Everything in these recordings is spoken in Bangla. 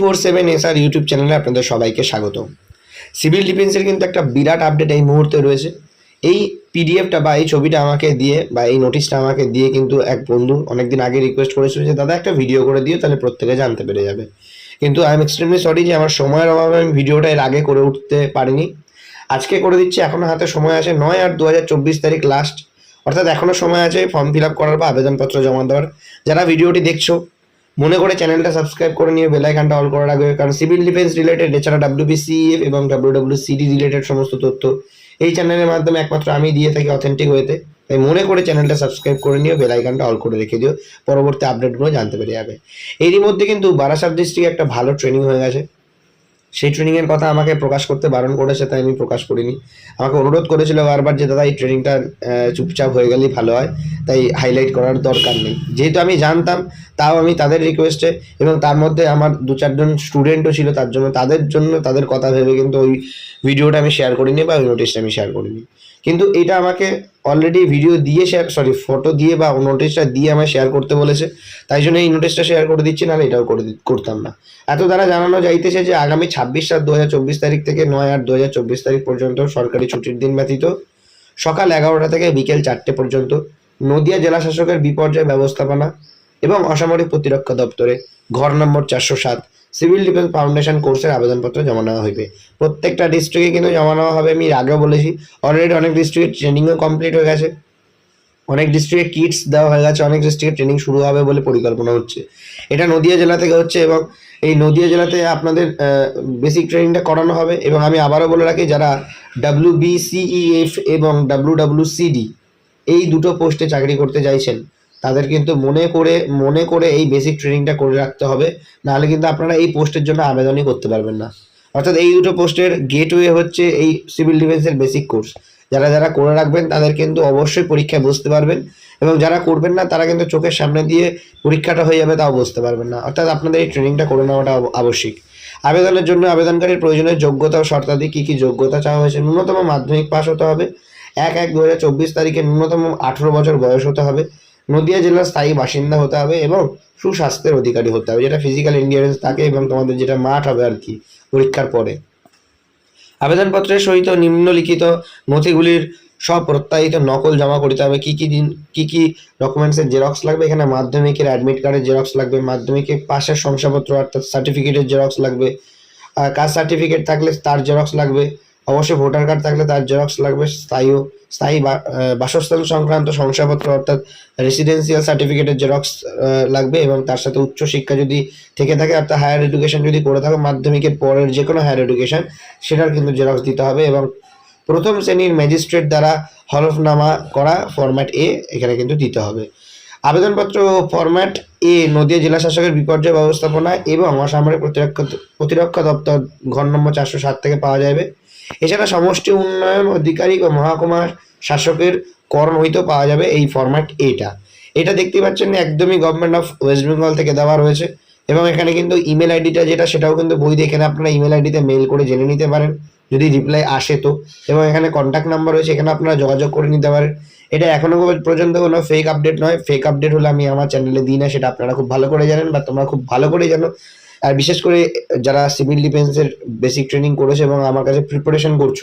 Four seven S R YouTube চ্যানেলে আপনাদের সবাইকে স্বাগত। সিভিল ডিফেন্সের কিন্তু একটা বিরাট আপডেট এই মুহূর্তে রয়েছে। এই পিডিএফটা বা এই ছবিটা আমাকে দিয়ে বা এই নোটিশটা আমাকে দিয়ে কিন্তু এক বন্ধু অনেকদিন আগে রিকোয়েস্ট করেছিল যে, দাদা, একটা ভিডিও করে দিও, তাহলে প্রত্যেকে জানতে পেরে যাবে। কিন্তু আই এম এক্সট্রিমলি সরি যে, আমার সময়ের অভাবে আমি ভিডিওটা এর আগে করে উঠতে পারিনি। আজকে করে দিচ্ছি, এখনও হাতে সময় আছে নয় আর দু তারিখ লাস্ট অর্থাৎ এখনও সময় আছে ফর্ম ফিল আপ করার বা আবেদনপত্র জমা দেওয়ার। যারা ভিডিওটি দেখছ মনে করে চ্যানেলটা সাবস্ক্রাইব করে নিয়ে বেলাইকানটা অল করে রাখবে কারণ সিভিল ডিফেন্স রিলেটেড, এছাড়া ডাব্লিউবিসিএফ এবং ডাব্লিউডাব্লিউসিডি রিলেটেড সমস্ত তথ্য এই চ্যানেলের মাধ্যমে একমাত্র আমি দিয়ে থাকি অথেন্টিক হয়েতে তাই মনে করে চ্যানেলটা সাবস্ক্রাইব করে নিও বেলাইকানটা অল করে রেখে দিও, পরবর্তী আপডেটগুলো জানতে পেরে যাবে। এরই মধ্যে কিন্তু বারাসাত ডিস্ট্রিক্টে একটা ভালো ট্রেনিং হয়ে গেছে। সেই ট্রেনিংয়ের কথা আমাকে প্রকাশ করতে বারণ করেছে, তাই আমি প্রকাশ করিনি। আমাকে অনুরোধ করেছিল বারবার যে, দাদা, এই ট্রেনিংটা চুপচাপ হয়ে গেলেই ভালো হয়। তাই হাইলাইট করার দরকার নেই। যেহেতু আমি জানতাম, তাও আমি তাদের রিকোয়েস্টে এবং তার মধ্যে আমার দু চারজন স্টুডেন্টও ছিল, তার জন্য, তাদের জন্য তাদের কথা ভেবে কিন্তু ওই ভিডিওটা আমি শেয়ার করিনি বা ওই নোটিশটা আমি শেয়ার করিনি। কিন্তু এটা আমাকে অলরেডি ভিডিও দিয়ে শেয়ার সরি ফটো দিয়ে বা নোটিশটা দিয়ে আমায় শেয়ার করতে বলেছে। তাই জন্য এই নোটিশটা শেয়ার করে দিচ্ছি, নাহলে এটাও করে করতাম না। এত দ্বারা জানানো যাইতেছে যে আগামী ছাব্বিশ সাত দু তারিখ থেকে নয় আট দু তারিখ পর্যন্ত সরকারি ছুটির দিন ব্যতীত সকাল এগারোটা থেকে বিকেল চারটে পর্যন্ত নদিয়া জেলা শাসকের বিপর্যয় ব্যবস্থাপনা এবং অসামরিক প্রতিরক্ষা দপ্তরে ঘর নম্বর চারশো সাত সিভিল ডিফেন্স ফাউন্ডেশন কোর্সের আবেদনপত্র জমা নেওয়া হইবে। প্রত্যেকটা ডিস্ট্রিক্টে কিন্তু জমা নেওয়া হবে, আমি আগেও বলেছি। অলরেডি অনেক ডিস্ট্রিক্টের ট্রেনিংও কমপ্লিট হয়ে গেছে। অনেক ডিস্ট্রিক্টে কিটস দেওয়া হয়ে গেছে, অনেক ডিস্ট্রিক্টে ট্রেনিং শুরু হবে বলে পরিকল্পনা হচ্ছে। এটা নদিয়া জেলা থেকে হচ্ছে এবং এই নদিয়া জেলাতে আপনাদের বেসিক ট্রেনিংটা করানো হবে এবং আমি আবারও বলে রাখি, যারা ডাব্লিউ বিসিইএফ এবং ডাব্লিউ ডাব্লিউ সিডি এই দুটো পোস্টে চাকরি করতে চাইছেন তাদের কিন্তু মনে করে মনে করে এই বেসিক ট্রেনিংটা করে রাখতে হবে। নাহলে কিন্তু আপনারা এই পোস্টের জন্য আবেদনই করতে পারবেন না। অর্থাৎ এই দুটো পোস্টের গেটওয়ে হচ্ছে এই সিভিল ডিফেন্সের বেসিক কোর্স যারা যারা করে রাখবেন, তাদের কিন্তু অবশ্যই পরীক্ষায় বুঝতে পারবেন এবং যারা করবেন না, তারা কিন্তু চোখের সামনে দিয়ে পরীক্ষাটা হয়ে যাবে, তাও বুঝতে পারবেন না। অর্থাৎ আপনাদের এই ট্রেনিংটা করে নেওয়াটা আব- আবশ্যিক। আবেদনের জন্য আবেদনকারীর প্রয়োজনীয় যোগ্যতা ও শর্তাদি কী কী যোগ্যতা চাওয়া হয়েছে ন্যূনতম মাধ্যমিক পাস হতে হবে। এক এক দু তারিখে ন্যূনতম আঠেরো বছর বয়স হতে হবে। নদিয়া জেলার স্থায়ী বাসিন্দা হতে হবে এবং সুস্বাস্থ্যের অধিকারী হতে হবে, যেটা ফিজিক্যাল ইন্ডিয়ারেন্স থাকে এবং তোমাদের যেটা মাঠ হবে আর কি পরীক্ষার পরে। আবেদনপত্রের সহিত নিম্নলিখিত নথিগুলির সব প্রত্যায়িত নকল জমা করতে হবে। কী কী দিন, কী কী ডকুমেন্টসের জেরক্স লাগবে? এখানে মাধ্যমিকের অ্যাডমিট কার্ডের জেরক্স লাগবে, মাধ্যমিকের পাশের শংসাপত্র অর্থাৎ সার্টিফিকেটের জেরক্স লাগবে কাস্ট সার্টিফিকেট থাকলে তার জেরক্স লাগবে। অবশ্যই ভোটার কার্ড থাকলে তার জেরক্স লাগবে, স্থায়ী স্থায়ী বাসস্থান সংক্রান্ত শংসাপত্র অর্থাৎ রেসিডেন্সিয়াল সার্টিফিকেটের জেরক্স লাগবে এবং তার সাথে উচ্চ শিক্ষা যদি থেকে থাকে অর্থাৎ হায়ার এডুকেশন যদি করে থাকো, মাধ্যমিকের পরের যে কোনো হায়ার এডুকেশন সেটার কিন্তু জেরক্স দিতে হবে এবং প্রথম শ্রেণির ম্যাজিস্ট্রেট দ্বারা হলফনামা করা ফরম্যাট এ এখানে কিন্তু দিতে হবে। আবেদনপত্র ফরম্যাট এ নদিয়া জেলা শাসকের বিপর্যয় ব্যবস্থাপনা এবং অসামরিক প্রতিরক্ষা প্রতিরক্ষা দপ্তর ঘর নম্বর চারশো সাত থেকে পাওয়া যাবে। এছাড়া সমষ্টি উন্নয়ন অধিকারিক ও মহাকুমা শাসকের করণ হইতেও পাওয়া যাবে এই ফরম্যাট এটা। এটা দেখতে পাচ্ছেন একদমই গভর্নমেন্ট অফ ওয়েস্ট বেঙ্গল থেকে দেওয়া রয়েছে এবং এখানে কিন্তু ইমেল আইডিটা যেটা, সেটাও কিন্তু বই এখানে আপনারা ইমেল আইডিতে মেল করে জেনে নিতে পারেন, যদি রিপ্লাই আসে তো। এবং এখানে কন্ট্যাক্ট নাম্বার রয়েছে, এখানে আপনারা যোগাযোগ করে নিতে পারেন। এটা এখনও পর্যন্ত কোনো ফেক আপডেট নয়। ফেক আপডেট হলে আমি আমার চ্যানেলে দিই না, সেটা আপনারা খুব ভালো করে জানেন বা তোমরা খুব ভালো করে জানো। আর বিশেষ করে যারা সিভিল ডিফেন্সের বেসিক ট্রেনিং করেছে এবং আমার কাছে প্রিপারেশন করছ,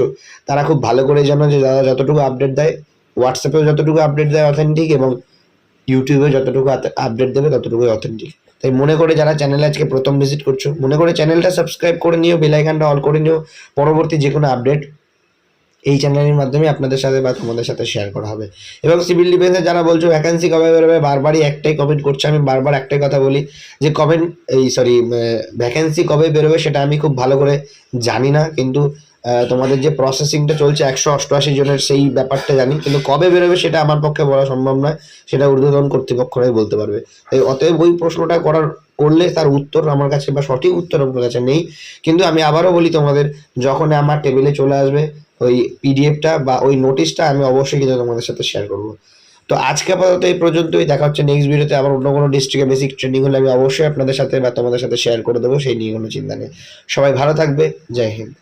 তারা খুব ভালো করে জানো যে যারা যতটুকু আপডেট দেয় হোয়াটসঅ্যাপেও যতটুকু আপডেট দেয় অথেন্টিক এবং ইউটিউবে যতটুকু আপডেট দেবে ততটুকুই অথেন্টিক তাই মনে করে যারা চ্যানেলে আজকে প্রথম ভিজিট করছ, মনে করে চ্যানেলটা সাবস্ক্রাইব করে নিও বেল আইকনটা অল করে নিও। পরবর্তী যে কোনো আপডেট এই চ্যানেলের মাধ্যমে আপনাদের সাথে বা তোমাদের সাথে শেয়ার করা হবে। এবং সিভিল ডিফেন্সে যারা বলছো ভ্যাকেন্সি কবে বেরোবে? বারবারই একটাই কমেন্ট করছে আমি, বারবার একটাই কথা বলি যে কমেন্ট এই সরি ভ্যাকেন্সি কবে বেরোবে সেটা আমি খুব ভালো করে জানি না, কিন্তু তোমাদের যে প্রসেসিংটা চলছে একশো অষ্টআশি জনের সেই ব্যাপারটা জানি, কিন্তু কবে বেরোবে সেটা আমার পক্ষে বলা সম্ভব নয়, সেটা ঊর্ধ্বতন কর্তৃপক্ষরাই বলতে পারবে। তাই অতএব ওই প্রশ্নটা করার, করলে তার উত্তর আমার কাছে বা সঠিক উত্তর আমার কাছে নেই, কিন্তু আমি আবারও বলি তোমাদের, যখন আমার টেবিলে চলে আসবে ওই পিডিএফটা বা ওই নোটিশটা আমি অবশ্যই কিন্তু তোমাদের সাথে শেয়ার করব। তো আজকে আপাতত এই পর্যন্তই, দেখা হচ্ছে নেক্সট ভিডিওতে আবার অন্য কোনো ডিস্ট্রিক্টে বেসিক ট্রেনিং হলে আমি অবশ্যই আপনাদের সাথে বা তোমাদের সাথে শেয়ার করে দেবো সেই নিয়ে কোনো চিন্তা নেই। সবাই ভালো থাকবে, জয় হিন্দ।